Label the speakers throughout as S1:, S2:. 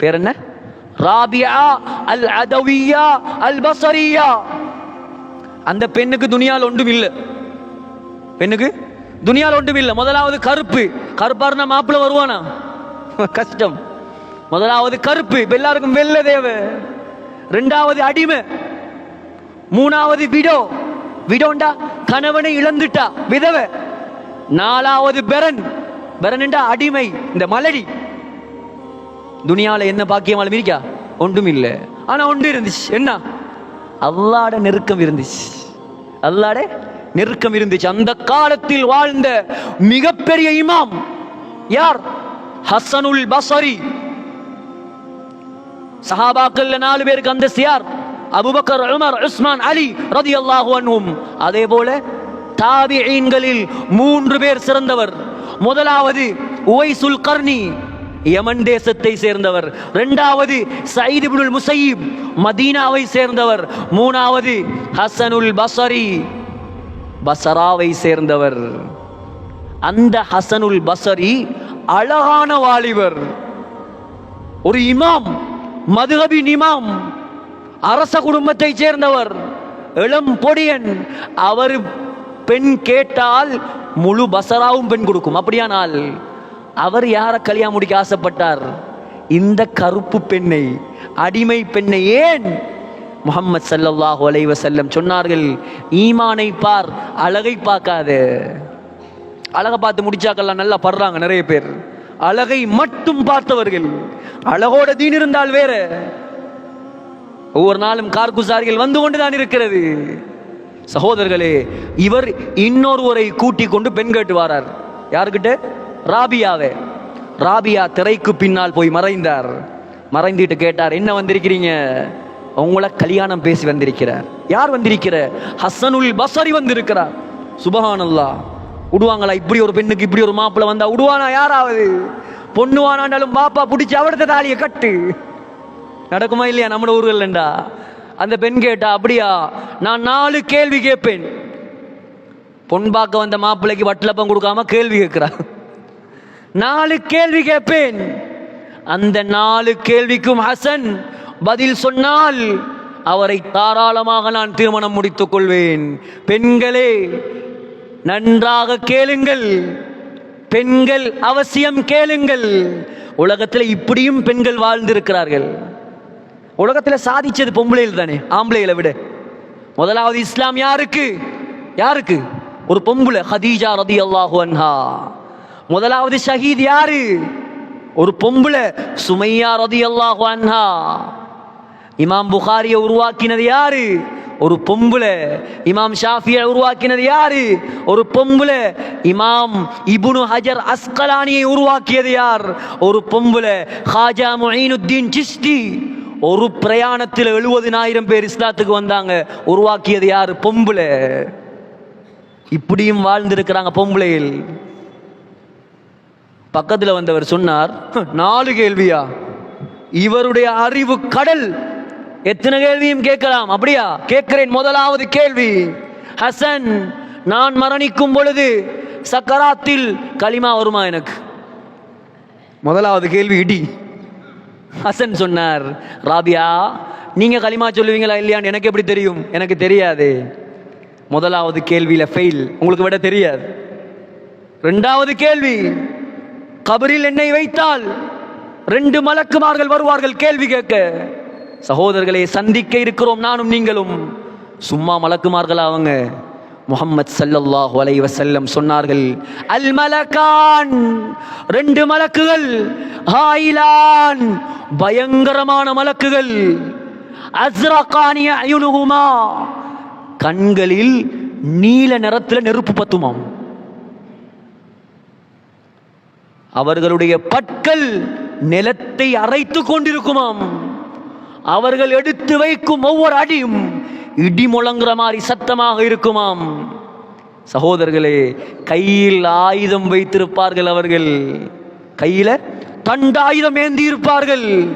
S1: பேர் என்ன? ராபியா அல் அதவியா அல் பசரியா அந்த பெண்ணுக்கு துனியால் ஒன்றும் இல்லை. பெண்ணுக்கு துனியால் ஒன்றும் இல்லை. முதலாவது கருப்பு. கருப்பா இருந்தா மாப்பிள்ள வருவானா? கஷ்டம். முதலாவது கருப்பு. இப்ப எல்லாருக்கும் வெள்ள தேவை. ரெண்டாவது அடிமை. மூணாவது விடோ. விடோண்டா கணவனை இழந்துட்டா. விதவை. நாலாவது பெரன். பெரன்டா அடிமை. இந்த மலடி. துனியாவில் என்ன பாக்கியமாலும் இருக்கா ஒன்றும் இல்லை ஆனா ஒன்று இருந்துச்சு. என்ன? அல்லாட நெருக்கம் இருந்துச்சு. அல்லாட நெருக்கம் இருந்துச்சு. அந்த காலத்தில் வாழ்ந்த மிகப்பெரிய இமாம் யார்? ஹசனுல் பசரி. சஹாபாக்கள்ல நாலு பேருக்கு அந்த சியார் Abu Bakr Umar Usman Ali ரதியல்லாஹு அன்ஹும். அதே போல தாபிஈன்களில் மூன்று பேர் சிறந்தவர். முதலாவது உவைசுல் கர்னி. யமன் தேசத்தை சேர்ந்தவர். இரண்டாவது சைதுபுல் முசையீப் மதீனாவை சேர்ந்தவர். மூணாவது ஹசனுல் பசரி பசராவை சேர்ந்தவர். அந்த ஹசனுல் பசரி அழகான வாலிபர். ஒரு இமாம் மதுஹபின் இமாம் அரச குடும்பத்தை சேர்ந்தவர். இளம் பொடியன் அவர் பெண் கேட்டால் முழு பசராவும் பெண் கொடுக்கும். அப்படியானால் அவர் யாரை கல்யாணம் முடிக்க ஆசைப்பட்டார்? இந்த கருப்பு பெண்ணை அடிமை பெண்ணை ஏன் முகம்மது சல்லாஹூ அலைவ செல்லம் சொன்னார்கள்? ஈமானை பார் அழகை பார்க்காது. அழகை பார்த்து முடிச்சாக்கெல்லாம் நல்லா படுறாங்க நிறைய பேர். அழகை மட்டும் பார்த்தவர்கள். அழகோட தீன் இருந்தால் வேற. ஒவ்வொரு நாளும் கார்குசாரிகள் வந்து கொண்டுதான் இருக்கிறது. சகோதரர்களே இவர் இன்னொருவரை கூட்டிக் கொண்டு பெண் கேட்டு வாரார். யாருக்கிட்ட? ராபியாவே. ராபியா திரைக்கு பின்னால் போய் மறைந்தார். மறைந்துட்டு கேட்டார் என்ன வந்திருக்கிறீங்க? உங்களை கல்யாணம் பேசி வந்திருக்கிறார். யார் வந்திருக்கிற ஹசனுல் பசரி வந்திருக்கிறார். சுபஹானல்லா விடுவாங்களா இப்படி ஒரு பெண்ணுக்கு இப்படி ஒரு மாப்பிள்ளை வந்தா விடுவானா யாராவது? பொண்ணு வானாண்டாலும் பாப்பா பிடிச்சி அவடத்த தாலியை கட்டு. நடக்குமா இல்லையா நம்ம ஊர்கள்லண்டா? அந்த பெண் கேட்டா அப்படியா நான் நாலு கேள்வி கேட்பேன். பொன் பார்க்க வந்த மாப்பிள்ளைக்கு வட்டலப்பம் கொடுக்காம கேள்வி கேட்கிறா நாலு கேள்வி கேட்பேன் அந்த நாலு கேள்விக்கும் ஹசன் பதில் சொன்னால் அவரை தாராளமாக நான் திருமணம் முடித்துக் கொள்வேன். பெண்களே நன்றாக கேளுங்கள். பெண்கள் அவசியம் கேளுங்கள். உலகத்தில் இப்படியும் பெண்கள் வாழ்ந்திருக்கிறார்கள். உலகத்தில் சாதிச்சது பொம்பளையில் தானே ஆம்பளைகளை விட. முதலாவது இஸ்லாம் யாருக்கு? யாருக்கு? ஒரு பொம்பளை ஹதீஜா ரதி அல்லாஹு அன்ஹா. முதலாவது ஷஹீத் யாரு? ஒரு பொம்பளை சுமையா ரதி அல்லாஹு அன்ஹா. இமாம் புகாரியை உருவாக்கினது யாரு? ஒரு பொம்பளை. இமாம் ஷாஃபியை உருவாக்கினது யாரு? ஒரு பொம்பளை. இமாம் இபுனு ஹஜர் அஸ்கலானியை உருவாக்கியது யார்? ஒரு பொம்பளை. ஹாஜா முஈனுத்தீன் சிஸ்தி. ஒரு பிரயாணத்தில் எழுபதினாயிரம் பேர் இஸ்லாத்துக்கு வந்தாங்க. உருவாக்கியது யார்? பொம்பளை. இப்படியும் வாழ்ந்திருக்கிறாங்க பொம்பளையில். பக்கத்தில் வந்தவர் சொன்னார் நாலு கேள்வியா? இவருடைய அறிவு கடல். எத்தனை கேள்வியும் கேட்கலாம். அப்படியா? கேட்கிறேன் முதலாவது கேள்வி. ஹசன் நான் மரணிக்கும் பொழுது சக்கராத்தில் களிமா வருமா எனக்கு? முதலாவது கேள்வி இடி. ஹசன் சொன்னார் ராபியா நீங்க களிமா சொல்லுவீங்களா இல்லையான்னு எனக்கு எப்படி தெரியும்? எனக்கு தெரியாது. முதலாவது கேள்வியில ஃபெயில் உங்களுக்கு விட தெரியாது. ரெண்டாவது கேள்வி. கபரில் என்னை வைத்தால் ரெண்டு மலக்குமார்கள் வருவார்கள் கேள்வி கேட்க. சகோதரர்களை சந்திக்க இருக்கிறோம் நானும் நீங்களும். சும்மா மலக்குமார்கள் அவங்க? முகம்மது சல்லல்லாஹ் வலைவ செல்லம் சொன்னார்கள் அல் மலக்கான் ரெண்டு மலக்குகள் ஹாயிலான் பயங்கரமான மலக்குகள். அஸ்ரகானிய அயுனுகுமா கண்களில் நீல நிறத்தில் நெருப்பு பத்துமாம். அவர்களுடைய பற்கள் நிலத்தை அரைத்து கொண்டிருக்குமாம். அவர்கள் எடுத்து வைக்கும் ஒவ்வொரு அடியும் இடி முழங்குற மாதிரி சத்தமாக இருக்குமாம். சகோதரர்களே கையில் ஆயுதம் வைத்திருப்பார்கள் அவர்கள். கையில தண்டாயுதம் ஏந்தி இருப்பார்கள்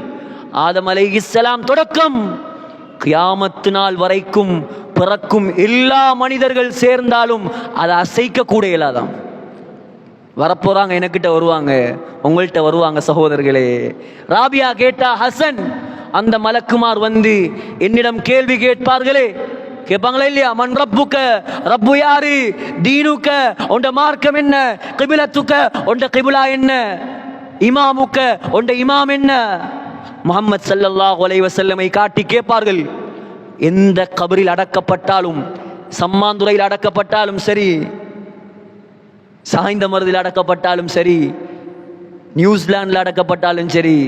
S1: ஆதம் அலை இஸ்லாம் தொடக்கம் கியாமத்து நாள் வரைக்கும் பிறக்கும் எல்லா மனிதர்கள் சேர்ந்தாலும் அதை அசைக்க கூட இயலாதான் வரப்போறாங்க எனக்கிட்ட வருவாங்க. உங்கள்கிட்ட வருவாங்க சகோதரர்களே. ராபியா கேட்டா ஹசன் அந்த மலக்குமார் வந்து என்னிடம் கேள்வி கேட்பார்களே. கேட்பாங்களா இல்லையா? மன் ரப்புக்க ரப்பு யாரு? தீனுக்க உண்ட மார்க்கம் என்ன? கிபிலத்துக்க உண்ட கிபிலா என்ன? இமாமுக்க உண்ட இமாம் என்ன? முகமது சல்லல்லாஹ் ஒலை வசல்லமை காட்டி கேட்பார்கள். எந்த கபரில் அடக்கப்பட்டாலும் சம்மாந்துறையில் அடக்கப்பட்டாலும் சரி சாய்ந்த மருதில் அடக்கப்பட்டாலும் சரி நியூசிலாந்தில் அடக்கப்பட்டாலும் சரி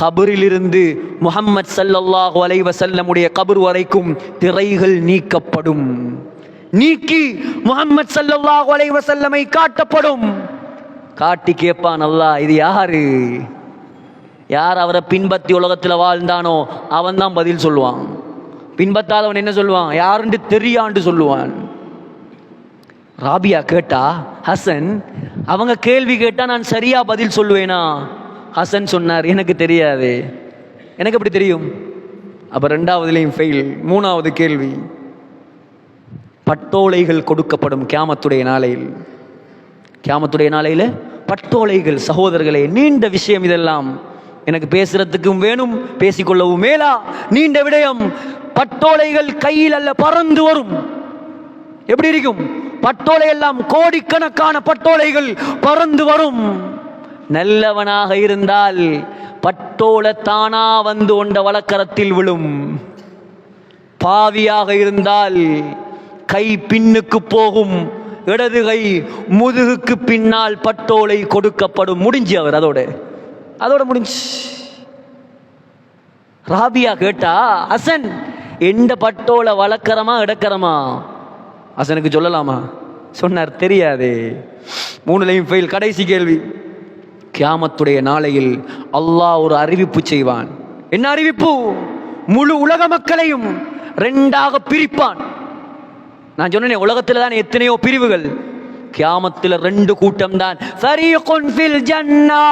S1: கபரிலிருந்து முகம்மது ஸல்லல்லாஹு அலைஹி வஸல்லமுடைய கபர் வரைக்கும் திரைகள் நீக்கப்படும். நீக்கி முகம்மது ஸல்லல்லாஹு அலைஹி காட்டப்படும். காட்டி கேட்பான் அல்லாஹ் இது யாரு? யார் அவரை பின்பற்றி உலகத்தில் வாழ்ந்தானோ அவன் தான் பதில் சொல்லுவான். பின்பற்றாதவன் என்ன சொல்லுவான்? யாருன்னு தெரியாண்டு சொல்லுவான். ராபியா கேட்டா ஹசன் அவங்க கேள்வி கேட்டா நான் சரியா பதில் சொல்லுவேனா? ஹசன் சொன்னார் எனக்கு தெரியாது. எனக்கு எப்படி தெரியும்? அப்ப ரெண்டாவதுலேயும் ஃபெயில் மூணாவது கேள்வி. பட்டோலைகள் கொடுக்கப்படும் கியாமத்துடைய நாளையில். கியாமத்துடைய நாளையில் பட்டோலைகள் சகோதரர்களே நீண்ட விஷயம் இதெல்லாம். எனக்கு பேசுறதுக்கும் வேணும் பேசிக்கொள்ளவும் மேலா நீண்ட விடயம் பட்டோலைகள் கையில் அல்ல பறந்து வரும். எப்படி இருக்கும்? பட்டோலை எல்லாம் கோடிக்கணக்கான பட்டோலைகள் பறந்து வரும். நல்லவனாக இருந்தால் பட்டோலை தானா வந்து கொண்ட வழக்கரத்தில் விழும். பாவியாக இருந்தால் கை பின்னுக்கு போகும். இடது கை முதுகுக்கு பின்னால் பட்டோலை கொடுக்கப்படும். முடிஞ்சு அவர் அதோட. அதோட முடிஞ்சு. ராபியா கேட்டா அசன் எந்த பட்டோலை வளர்க்கறமா எடுக்கிறமா? அசனுக்கு சொல்லலாமா? சொன்னார் தெரியாதே. மூணுலையும் ஃபெயில் கடைசி கேள்வி. கியாமத்துடைய நாளையில் அல்லாஹ் ஒரு அறிவிப்பு செய்வான். என்ன அறிவிப்பு? முழு உலக மக்களையும் ரெண்டாக பிரிப்பான். நான் சொன்னேனே உலகத்துல தான் எத்தனையோ பிரிவுகள். கியாமத்தில் ரெண்டு கூட்டம் தான் ஃபில் ஜன்னா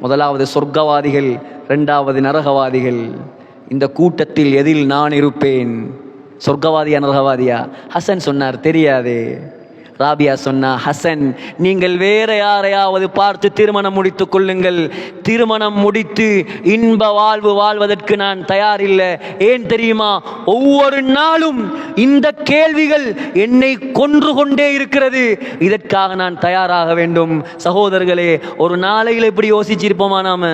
S1: முதலாவது சொர்க்கவாதிகள் இரண்டாவது நரகவாதிகள். இந்த கூட்டத்தில் எதில் நான் இருப்பேன்? சொர்க்கவாதியா நரகவாதியா ஹசன் சொன்னார் தெரியாது. ராபியா சொன்னா ஹசன் நீங்கள் வேற யாரையாவது பார்த்து திருமணம் முடித்துக் கொள்ளுங்கள். திருமணம் முடித்து இன்ப வாழ்வு வாழ்வதற்கு நான் தயாரில்லை. ஏன் தெரியுமா? ஒவ்வொரு நாளும் இந்த கேள்விகள் என்னை கொன்று கொண்டே இருக்கிறது. இதற்காக நான் தயாராக வேண்டும். சகோதரர்களே ஒரு நாளையில் எப்படி யோசிச்சிருப்போமா நாம?